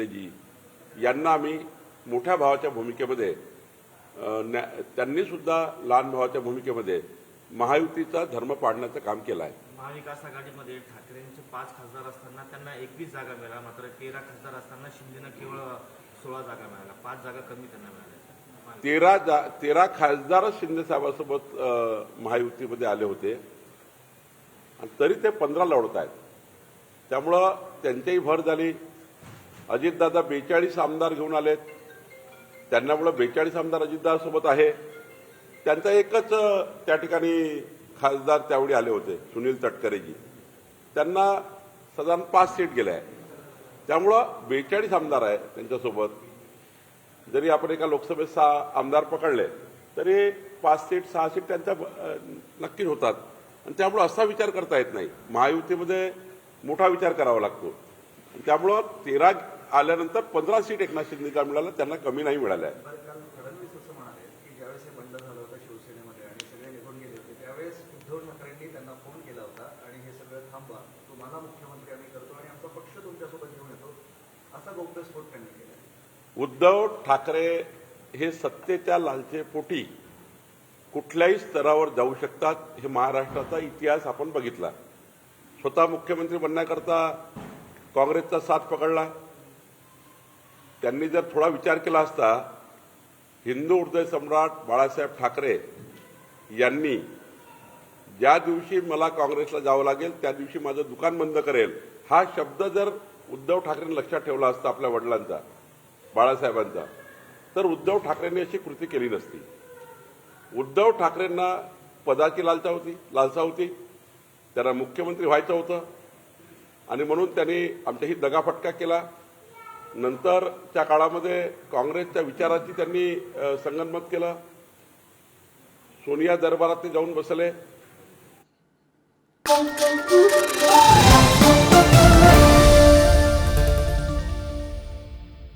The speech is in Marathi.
शिंदेजी यांना आम्ही मोठ्या भावाच्या भूमिकेमध्ये त्यांनी सुद्धा लहान भावाच्या भूमिकेमध्ये महायुतीचा धर्म पाडण्याचं काम केलं आहे महाविकास आघाडीमध्ये ठाकरेंचे पाच खासदार असताना त्यांना एकवीस जागा मिळाल्या मात्र तेरा खासदार असताना शिंदेना केवळ सोळा जागा मिळाल्या. पाच जागा कमी त्यांना मिळाल्या. तेरा जा तेरा खासदारच शिंदे साहेबांसोबत महायुतीमध्ये आले होते. आणि तरी ते पंधरा लढत आहेत. त्यामुळं त्यांच्याही भर झाली. अजितदादा बेचाळीस आमदार घेऊन आलेत. त्यांनामुळं बेचाळीस आमदार अजितदादासोबत आहे. त्यांचा एकच त्या ठिकाणी खासदार त्यावेळी आले होते सुनील तटकरेजी. त्यांना साधारण पाच सीट गेल्या आहे त्यामुळं बेचाळीस आमदार आहे त्यांच्यासोबत. जरी आपण एका लोकसभेत सहा आमदार पकडले तरी पाच सीट सहा सीट त्यांच्या नक्कीच होतात. आणि त्यामुळं असा विचार करता येत नाही. महायुतीमध्ये मोठा विचार करावा लागतो. त्यामुळं तेरा आल्यानंतर पंधरा सीट एकनाथ शिंदेचा मिळाल्या त्यांना कमी नाही मिळाल्या. आहे बरं, काल फडणवीस असं म्हणाले की ज्यावेळेस हे बंड झालं होतं शिवसेनेमध्ये आणि सगळे निघून गेले होते त्यावेळेस उद्धव ठाकरेंनी त्यांना फोन केला होता आणि हे सगळं थांबवा तुम्हाला मुख्यमंत्री आम्ही करतो आणि आमचा पक्ष तुमच्यासोबत घेऊन येतो असा गौप्यस्फोट त्यांनी केला. उद्धव ठाकरे हे सत्तेच्या लालचेपोटी कुठल्याही स्तरावर जाऊ शकतात हे महाराष्ट्राचा इतिहास आपण बघितला. स्वतः मुख्यमंत्री बनण्याकरता काँग्रेसचा साथ पकडला. त्यांनी जर थोडा विचार केला असता हिंदू हृदय सम्राट बाळासाहेब ठाकरे यांनी ज्या दिवशी मला काँग्रेसला जावं लागेल त्या दिवशी माझं दुकान बंद करेल हा शब्द जर उद्धव ठाकरेंनी लक्षात ठेवला असता आपल्या वडिलांचा बाळासाहेबांचा तर उद्धव ठाकरेंनी अशी कृती केली नसती. उद्धव ठाकरेंना पदाची लालसा होती लालसा होती त्यांना मुख्यमंत्री व्हायचं होतं आणि म्हणून त्यांनी आमच्याही दगाफटका केला. नंतरच्या काळामध्ये काँग्रेसच्या विचाराची त्यांनी संगनमत केलं. सोनिया दरबारात ते जाऊन बसले.